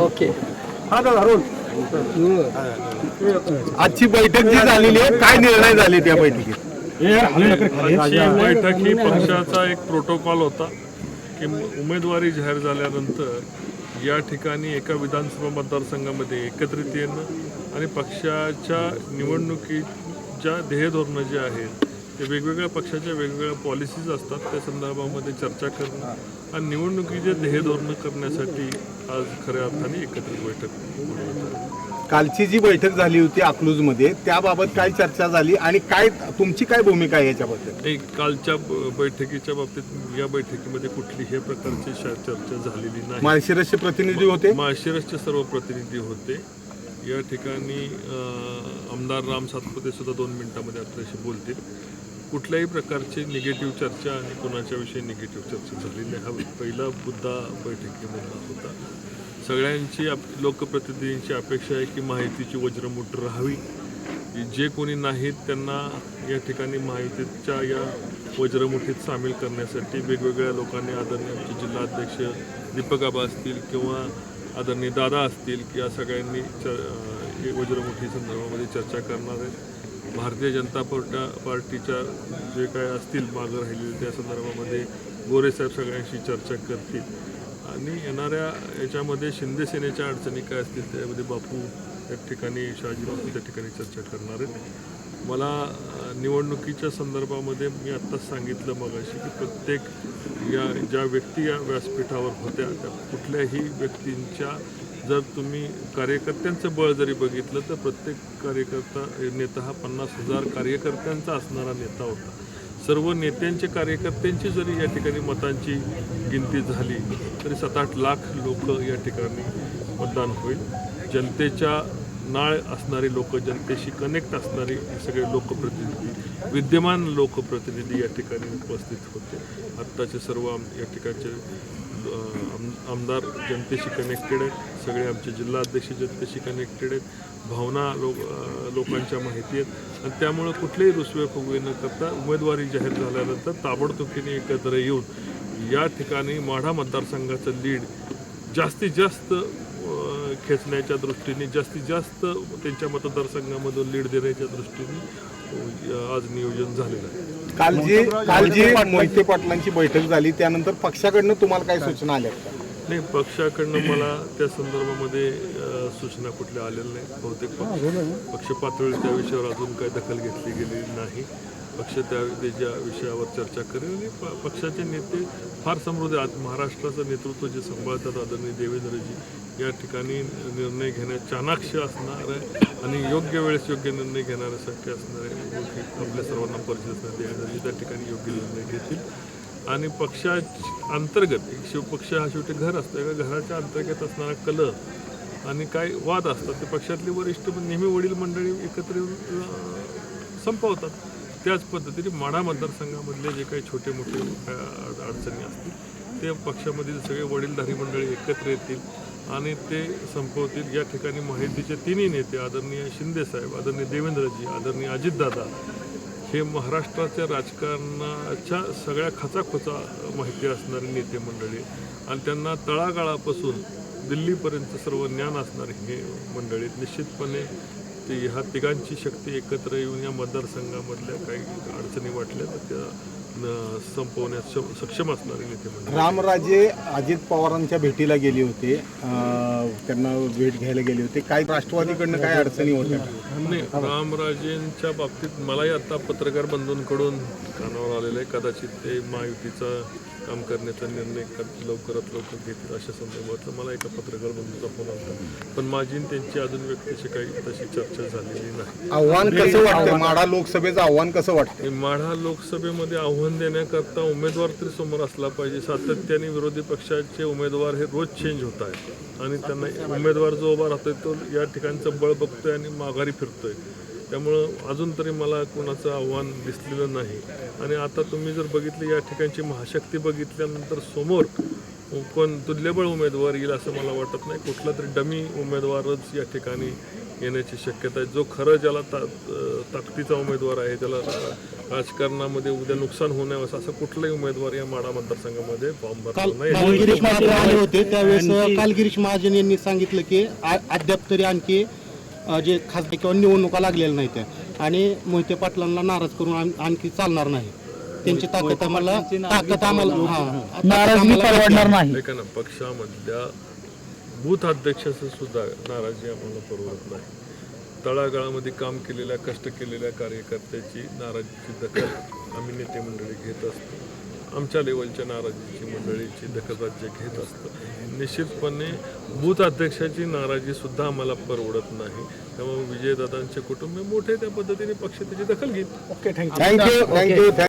Okay आजची बैठक जी झालेली आहे काय निर्णय झाले त्या बैठकीत? आजची बैठक ही पक्षाचा एक प्रोटोकॉल होता की उमेदवारी जाहीर झाल्यानंतर या ठिकाणी एका विधानसभा मतदारसंघामध्ये एकत्रित येणं आणि पक्षाच्या निवडणुकीच्या ध्येयधोरणं जे आहेत ते वेगवेगळ्या पक्षाच्या वेगवेगळ्या पॉलिसीज असतात. त्या संदर्भामध्ये चर्चा करणं आणि निवडणुकीचे ध्येयधोरणं करण्यासाठी आज खऱ्या अर्थाने एकत्रित बैठक. कालची जी बैठक झाली होती अकलूजमध्ये त्याबाबत काय चर्चा झाली आणि काय तुमची काय भूमिका आहे याच्याबद्दल? नाही कालच्या बैठकीच्या बाबतीत या बैठकीमध्ये कुठलीही प्रकारची चर्चा झालेली नाही. माळशिरसचे प्रतिनिधी होते? माळशिरसचे सर्व प्रतिनिधी होते. या ठिकाणी आमदार राम सातपुते सुद्धा दोन मिनिटांमध्ये आपल्याशी बोलतील. कुठल्याही प्रकारची निगेटिव्ह चर्चा आणि कोणाच्याविषयी निगेटिव्ह चर्चा झालेली नाही. हा पहिला मुद्दा बैठकीमधला होता. सगळ्यांची आप लोकप्रतिनिधींची अपेक्षा आहे की माहितीची वज्रमुठ राहावी. जे कोणी नाहीत त्यांना या ठिकाणी माहितीच्या या वज्रमुठीत सामील करण्यासाठी वेगवेगळ्या लोकांनी आदरणीय आमचे जिल्हाध्यक्ष दीपक आबा असतील किंवा आदरणीय दादा असतील किंवा या सगळ्यांनी च हे वज्रमुठी संदर्भामध्ये चर्चा करणार आहेत. भारतीय जनता पार्टा पार्टीच्या जे काय असतील मागं राहिलेले त्या संदर्भामध्ये गोरेसाहेब सगळ्यांशी चर्चा करतील. आणि येणाऱ्या याच्यामध्ये शिंदे सेनेच्या अडचणी काय असतील त्यामध्ये बापू त्या ठिकाणी शहाजी बापू त्या ठिकाणी चर्चा करणार आहेत. मला निवडणुकीच्या संदर्भामध्ये मी आत्ताच सांगितलं मगाशी की प्रत्येक या ज्या व्यक्ती या व्यासपीठावर होत्या त्या कुठल्याही व्यक्तींच्या जर तुम्ही कार्यकर्त्यांचं बळ जरी बघितलं तर प्रत्येक कार्यकर्ता नेता हा पन्नास हजार कार्यकर्त्यांचा असणारा नेता होता. सर्व नेत्यांचे कार्यकर्त्यांची जरी या ठिकाणी मतांची गिनती झाली तरी सात आठ लाख लोक या ठिकाणी मतदान होईल. जनतेच्या नाळ असणारी लोक जनतेशी कनेक्ट असणारी हे सगळे लोकप्रतिनिधी विद्यमान लोकप्रतिनिधी या ठिकाणी उपस्थित होते. आत्ताचे सर्व आम या ठिकाणचे आम- आमदार जनतेशी कनेक्टेड आहेत. सगळे आमचे जिल्हाध्यक्ष जनतेशी कनेक्टेड आहेत. भावना लोक लोकांच्या माहिती आहेत. आणि त्यामुळं कुठलेही रुसवे फुगवे न करता उमेदवारी जाहीर झाल्यानंतर ताबडतोबीने एकत्र येऊन या ठिकाणी माढा मतदारसंघाचं लीड जास्तीत जास्त खेचण्याच्या दृष्टीने जास्तीत जास्त त्यांच्या मतदारसंघामधून लीड देण्याच्या दृष्टीने आज नियोजन झालेलं आहे काल जी काल जी मोहिते पाटलांची बैठक झाली त्यानंतर पक्षाकडनं तुम्हाला काय सूचना आल्या? नाही पक्षाकडनं मला त्या संदर्भामध्ये सूचना कुठल्या आलेल्या नाही बहुतेक पक्ष पक्ष पातळी त्या विषयावर अजून काही दखल घेतली गेलेली नाही. पक्ष त्या त्याच्या विषयावर चर्चा करेल आणि प- पक्षाचे नेते फार समृद्ध आहेत. महाराष्ट्राचं नेतृत्व जे सांभाळतात आदरणीय देवेंद्रजी या ठिकाणी निर्णय घेण्यात चाणाक्ष असणार आहे आणि योग्य वेळेस योग्य निर्णय घेण्यासाठी असणारे गोष्टी आपल्या सर्वांना परिचित असणार देवेंद्रजी त्या ठिकाणी योग्य निर्णय घेतील. आणि पक्षा अंतर्गत एक शिवपक्ष हा शेवटी घर असतं का घराच्या अंतर्गत असणारा कल आणि काय वाद असतात ते पक्षातले वरिष्ठ नेहमी वडील मंडळी एकत्र येऊन संपवतात. त्याच पद्धतीने माढा मतदारसंघामधले जे काही छोटे मोठे अडचणी असतील ते पक्षामधील सगळे वडीलधारी मंडळी एकत्र येतील आणि ते संपवतील. या ठिकाणी माहितीचे तिन्ही नेते आदरणीय शिंदेसाहेब आदरणीय देवेंद्रजी आदरणीय अजितदादा हे महाराष्ट्राच्या राजकारणाच्या सगळ्या खचाखोचा माहिती असणारे नेते मंडळी आणि त्यांना तळागाळापासून दिल्लीपर्यंत सर्व ज्ञान असणारे हे मंडळी निश्चितपणे ते ह्या तिघांची शक्ती एकत्र येऊन या मतदारसंघामधल्या काही अडचणी वाटल्या तर त्या सम- सक्षम असणारे नेते मंडळी रामराजे अजित पवारांच्या भेटीला गेले होते. त्यांना भेट घ्यायला गेले होते. काय राष्ट्रवादीकडनं काय अडचणी होत्या? नाही रामराजेंच्या बाबतीत मलाही आता पत्रकार बंधूंकडून कानावर आलेलं आहे. कदाचित ते महायुतीचा काम करण्याचा निर्णय लवकरात लवकर घेतील अशा संदर्भातलं मला एका पत्रकार बंधूचा फोन आला. पण माझी आणि त्यांची अजून व्यक्तीची काही तशी चर्चा झालेली नाही. आव्हान कसं वाटतं माढा लोकसभेचं आव्हान कसं वाटतं माढा लोकसभेमध्ये आव्हान आव्हान देण्याकरता उमेदवार तरी समोर असला पाहिजे. सातत्याने विरोधी पक्षाचे उमेदवार हे रोज चेंज होत आहेत. आणि त्यांना उमेदवार जो उभा राहतोय तो या ठिकाणचं बळ बघतोय आणि माघारी फिरतोय. त्यामुळं अजून तरी मला कोणाचं आव्हान दिसलेलं नाही. आणि आता तुम्ही जर बघितलं या ठिकाणची महाशक्ती बघितल्यानंतर समोर कोण तुल्यबळ उमेदवार येईल असं मला वाटत नाही. कुठला तरी डमी उमेदवारच या ठिकाणी येण्याची शक्यता आहे. जो खरं ज्याला ता ताकदीचा उमेदवार आहे त्याला राजकारणामध्ये उद्या नुकसान होऊ नये असं कुठलाही उमेदवार या माडा मतदारसंघामध्ये फॉर्म भरला होते त्यावेळेस काल गिरीश महाजन यांनी सांगितलं की अद्याप तरी आणखी जे खासदार किंवा निवडणुका लागलेल्या नाहीत त्या. आणि मोहिते पाटलांना नाराज करून आण- आणखी चालणार नाही. त्यांची ताकद आम्हाला ताकद आम्हाला हा, नाही. पक्षामधल्या बूथ अध्यक्षाचं सुद्धा नाराजी आम्हाला परवडत नाही. तळागाळामध्ये काम केलेल्या कष्ट केलेल्या कार्यकर्त्याची नाराजीची दखल आम्ही नेते मंडळी घेत असतो. आमच्या लेवलच्या नाराजीची मंडळीची दखल राज्य घेत असतं. निश्चितपणे बूथ अध्यक्षाची नाराजी सुद्धा आम्हाला परवडत नाही. त्यामुळे विजयदादांचे कुटुंब मोठे त्या पद्धतीने पक्ष त्याची दखल घेईल थँक्यू थँक्यू